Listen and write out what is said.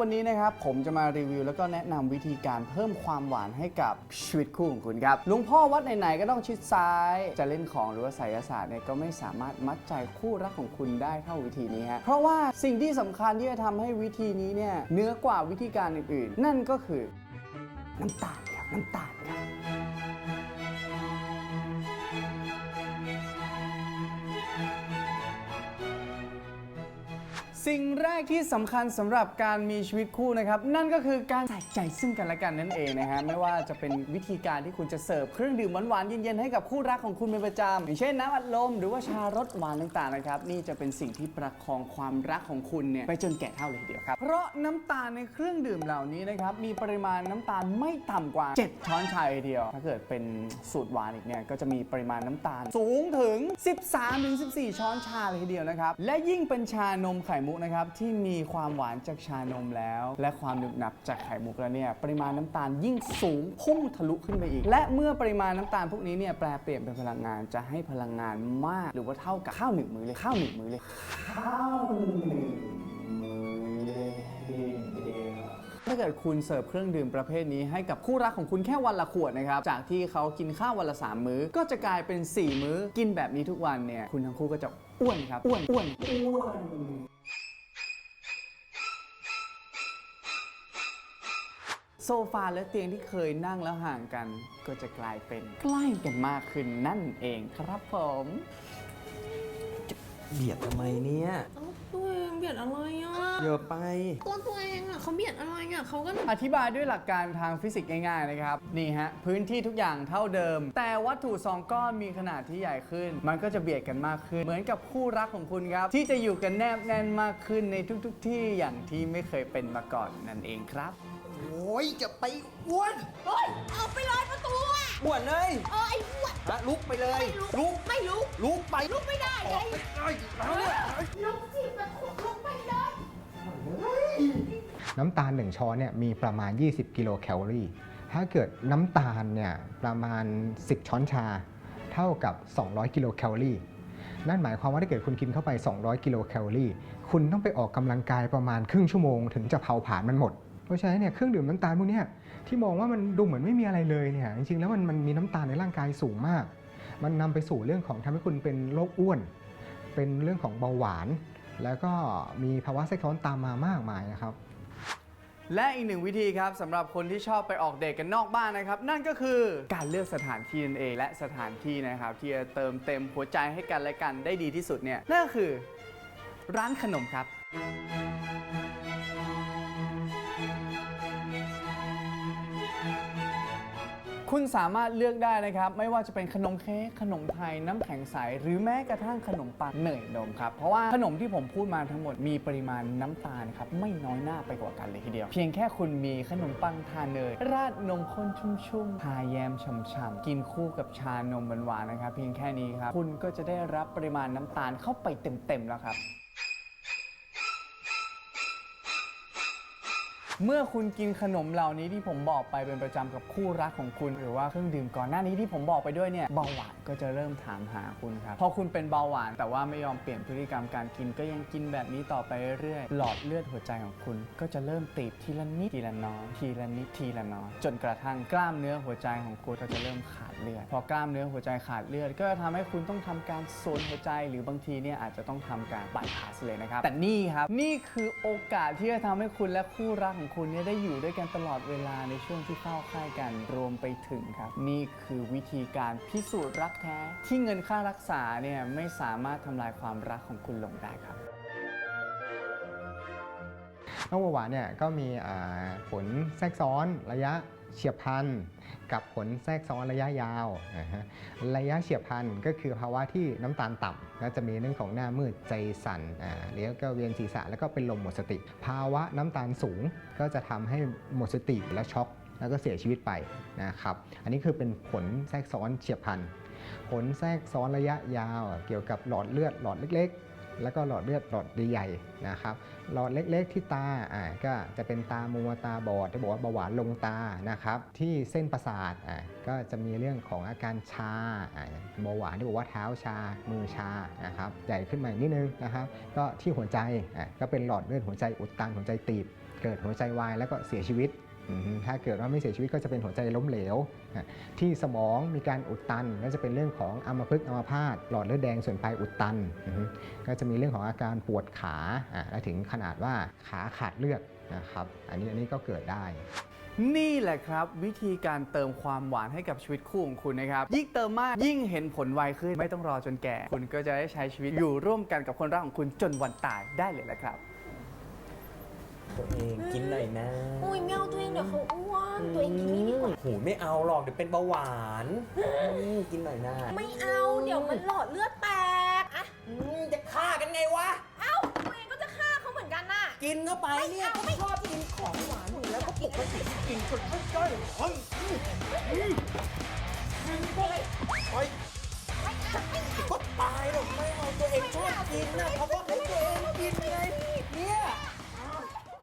วันนี้นะครับผมจะมารีวิวแล้วก็แนะนำวิธีการเพิ่มความหวานให้กับชีวิตคู่ของคุณครับหลุงพ่อวัดไหนๆก็ต้องชิดซ้าย จะเล่นของหรือว่าไสยศาสตร์เนี่ยก็ไม่สามารถมัดใจคู่รักของคุณได้เท่าวิธีนี้ฮะเพราะว่าสิ่งที่สำคัญที่จะทำให้วิธีนี้เนี่ยเหนื้อกว่าวิธีการอื่นๆ นั่นก็คือน้ำตาลครับน้ำตาลครับ สิ่งแรกที่สำคัญสำหรับการมีชีวิตคู่นะครับ นั่นก็คือการใส่ใจซึ่งกันและกันนั่นเองนะฮะไม่ว่าจะเป็นวิธีการที่คุณจะเสิร์ฟเครื่องดื่มหวานๆเย็นๆให้กับคู่รักของคุณเป็นประจำอย่างเช่นน้ำอัดลมหรือว่าชารสหวานต่างๆนะครับนี่จะเป็นสิ่งที่ประคองความรักของคุณเนี่ยไปจนแก่เท่าเลยทีเดียวครับเพราะน้ำตาลในเครื่องดื่มเหล่านี้นะครับมีปริมาณน้ำตาลไม่ต่ำกว่า 7 ช้อนชาเลยทีเดียว ถ้าเกิดเป็นสูตรหวานอีกเนี่ยก็จะมีปริมาณน้ำตาลสูงถึง 13-14 ช้อนชาเลยทีเดียวนะครับและยิ่งเป็นชานมไข่มุกนะครับที่มีความหวานจากชานมแล้ว และความหนึบหนับจากไข่มุกแล้วเนี่ยปริมาณน้ำตาลยิ่งสูงพุ่งทะลุขึ้นไปอีก และเมื่อปริมาณน้ำตาลพวกนี้เนี่ยแปลเปลี่ยนเป็นพลังงานจะให้พลังงานมาก หรือว่าเท่ากับข้าวหนึ่งมื้อเลยข้าวหนึ่งมื้อเลยข้าวหนึ่งมื้อเลยถ้าเกิดคุณเสิร์ฟเครื่องดื่มประเภทนี้ให้กับคู่รักของคุณแค่วันละขวดนะครับ จากที่เขากินข้าววันละ 3 มื้อ ก็จะกลายเป็น 4 มื้อ กินแบบนี้ทุกวันเนี่ย คุณทั้งคู่ก็จะอ้วนครับ อ้วน อ้วน อ้วน โซฟาและเตียงที่เคยนั่งแล้วห่างกัน ก็จะกลายเป็นใกล้กันมากขึ้นนั่นเองครับผมเบียดทำไมเนี่ยเอ้าตัวเองเบียดอะไรอะเยอะไปตัวตัวเองอะเขาเบียดอะไรอะเขาก็อธิบายด้วยหลักการทางฟิสิกส์ง่ายๆนะครับ นี่ฮะ พื้นที่ทุกอย่างเท่าเดิม แต่วัตถุสองก้อนมีขนาดที่ใหญ่ขึ้น มันก็จะเบียดกันมากขึ้น เหมือนกับคู่รักของคุณครับ ที่จะอยู่กันแนบแน่นมากขึ้นในทุกๆ ที่อย่างที่ไม่เคยเป็นมาก่อนนั่นเองครับ โอ้ยจะไปอ้วนเฮ้ยเอาไปเลยประตูอะอ้วนเลยเออไอ้อ้วนฮะลุกไปเลย ไม่ลุกลุก ไม่ลุกลุกไปลุกไม่ได้อไงอกไปเลยแล้วเนี่ยลุกสิประตูลุกไม่ได้น้ำตาล1ช้อนเนี่ยมีประมาณ 20 กิโลแคลอรี่ ถ้าเกิดน้ำตาลเนี่ยประมาณ 10 ช้อนชา เท่ากับ 200 กิโลแคลอรี่ นั่นหมายความว่าถ้าเกิดคุณกินเข้าไป 200 กิโลแคลอรี่ คุณต้องไปออกกำลังกายประมาณครึ่งชั่วโมง ถึงจะเผาผลาญมันหมด เพราะฉะนั้นเนี่ยเครื่องดื่มน้ำตาลพวกนี้ที่มองว่ามันดูเหมือนไม่มีอะไรเลยเนี่ยจริงๆแล้วมันมันมีน้ำตาลในร่างกายสูงมาก มันนำไปสู่เรื่องของทำให้คุณเป็นโรคอ้วน เป็นเรื่องของเบาหวาน แล้วก็มีภาวะแทรกซ้อนตามมามากมายนะครับ และอีกหนึ่งวิธีครับสำหรับคนที่ชอบไปออกเดทกันนอกบ้านนะครับ นั่นก็คือการเลือกสถานที่นั่นเองและสถานที่นะครับ ที่จะเติมเต็มหัวใจให้กันและกันได้ดีที่สุดเนี่ยนั่นก็คือร้านขนมครับ คุณสามารถเลือกได้นะครับ ไม่ว่าจะเป็นขนมเค้กขนมไทยน้ำแข็งใส หรือแม้กระทั่งขนมปังเนยนมครับ เพราะว่าขนมที่ผมพูดมาทั้งหมดมีปริมาณน้ำตาลครับ ไม่น้อยหน้าไปกว่ากันเลยทีเดียว เพียงแค่คุณมีขนมปังทานเนยราดนมข้นชุ่มๆทาแยมฉ่ำๆกินคู่กับชานมหวานๆนะครับ เพียงแค่นี้ครับคุณก็จะได้รับปริมาณน้ำตาลเข้าไปเต็มๆแล้วครับ เมื่อคุณกินขนมเหล่านี้ที่ผมบอกไปเป็นประจำกับคู่รักของคุณ หรือว่าเครื่องดื่มก่อนหน้านี้ที่ผมบอกไปด้วยเนี่ยเบาหวานก็จะเริ่มถามหาคุณครับพอคุณเป็นเบาหวาน แต่ว่าไม่ยอมเปลี่ยนพฤติกรรมการกินก็ยังกินแบบนี้ต่อไปเรื่อยๆหลอดเลือดหัวใจของคุณก็จะเริ่มตีบทีละนิดทีละน้อยทีละนิดทีละน้อยจนกระทั่งกล้ามเนื้อหัวใจของคุณก็จะเริ่มขาดเลือดพอกล้ามเนื้อหัวใจขาดเลือด ก็จะทำให้คุณต้องทำการโซนหัวใจ หรือบางทีเนี่ยอาจจะต้องทำการบายพาสเลยนะครับแต่นี่ครับนี่คือโอกาสที่จะทำให้คุณและคู่รักของคุณเนี่ยได้อยู่ด้วยกันตลอดเวลาในช่วงที่เข้าค่ายกันรวมไปถึงครับ นี่คือวิธีการพิสูจน์รักแท้ ที่เงินค่ารักษาเนี่ยไม่สามารถทำลายความรักของคุณลงได้ครับโรคเบาหวานเนี่ยก็มีอ่าผลแทรกซ้อนระยะ เฉียบพลันกับผลแทรกซ้อนระยะยาวนะฮะระยะเฉียบพลันก็คือภาวะที่น้ำตาลต่ำก็จะมีเรื่องของหน้ามืดใจสั่นอ่าแล้วก็เวียนศีรษะแล้วก็เป็นลมหมดสติ ภาวะน้ำตาลสูงก็จะทำให้หมดสติและช็อกแล้วก็เสียชีวิตไปนะครับ อันนี้คือเป็นผลแทรกซ้อนเฉียบพลัน ผลแทรกซ้อนระยะยาว เกี่ยวกับหลอดเลือดหลอดเล็ก แล้วก็หลอดเลือดหลอดใหญ่นะครับหลอดเล็กๆที่ตาอ่าก็จะเป็นตามัวตาบอดที่บอกว่าเบาหวานลงตานะครับที่เส้นประสาทอ่าก็จะมีเรื่องของอาการชาอ่าเบาหวานที่บอกว่าเท้าชา มือชานะครับใหญ่ขึ้นมาอีกนิดนึงนะครับก็ที่หัวใจอ่าก็เป็นหลอดเลือดหัวใจอุดตันหัวใจตีบเกิดหัวใจวายแล้วก็เสียชีวิต ถ้าเกิดว่าไม่เสียชีวิตก็จะเป็นหัวใจล้มเหลว ที่สมองมีการอุดตันก็จะเป็นเรื่องของอัมพฤกษ์อัมพาตหลอดเลือดแดงส่วนปลายอุดตัน ก็จะมีเรื่องของอาการปวดขาและถึงขนาดว่าขาขาดเลือดนะครับอันนี้อันนี้ก็เกิดได้นี่แหละครับ วิธีการเติมความหวานให้กับชีวิตคู่ของคุณนะครับ ยิ่งเติมมากยิ่งเห็นผลไวขึ้นไม่ต้องรอจนแก่ คุณก็จะได้ใช้ชีวิตอยู่ร่วมกันกับคนรักของคุณจนวันตายได้เลยแหละครับ ตัวเองกินหน่อยนะอุ้ยไม่เอาตัวเองเดี๋ยวเขาอ้วนตัวเองกินนี่ดีกว่า หูไม่เอาหรอกเดี๋ยวเป็นเบาหวานอืมกินหน่อยนะไม่เอาเดี๋ยวมันหลอดเลือดแตกอะอืมจะฆ่ากันไงวะ เอ้าตัวเองก็จะฆ่าเขาเหมือนกันน่ะ กินเข้าไปเนี่ยก็ชอบกินของหวานอยู่แล้วก็ปลุกไปสิกินจนไม่ได้เฮ้ยโ